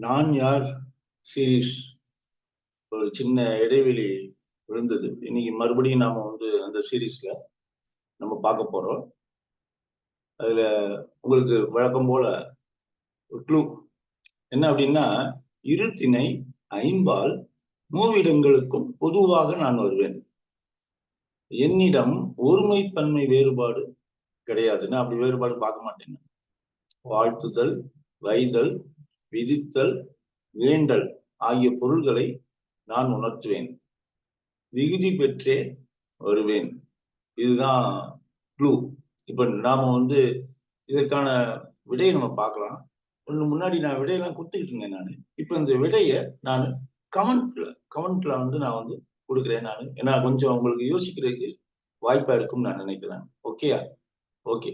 நான் யார்? சீரீஸ். ஒரு சின்ன இடைவெளி விழுந்தது. இன்னைக்கு மறுபடியும் நாம வந்து அந்த சீரீஸ்ல நம்ம பார்க்க போறோம். அதுல உங்களுக்கு வழக்கம் போல க்ளூ என்ன அப்படின்னா இருத்தினை ஐம்பால் மூவிடங்களுக்கும் பொதுவாக நான் வருவேன். என்னிடம் ஒருமைப்பன்மை வேறுபாடு கிடையாது. நான் அப்படி வேறுபாடு பார்க்க மாட்டேன். வாழ்த்துதல் வைதல் விதித்தல் வேண்டல் ஆகிய பொருள்களை நான் உணர்த்துவேன். விகுதி பெற்றே வருவேன். இதுதான் க்ளூ இப்ப நாம வந்து இதற்கான விடையை நம்ம பார்க்கலாம். ஒன்று முன்னாடி நான் விடையெல்லாம் கொடுத்துக்கிட்டு இருந்தேன் நான். இப்ப இந்த விடையை நான் கமெண்ட்ல கமெண்ட்ல வந்து நான் வந்து கொடுக்குறேன் நான். ஏன்னா கொஞ்சம் உங்களுக்கு யோசிக்கிறதுக்கு வாய்ப்பா இருக்கும்னு நான் நினைக்கிறேன். ஓகேயா ஓகே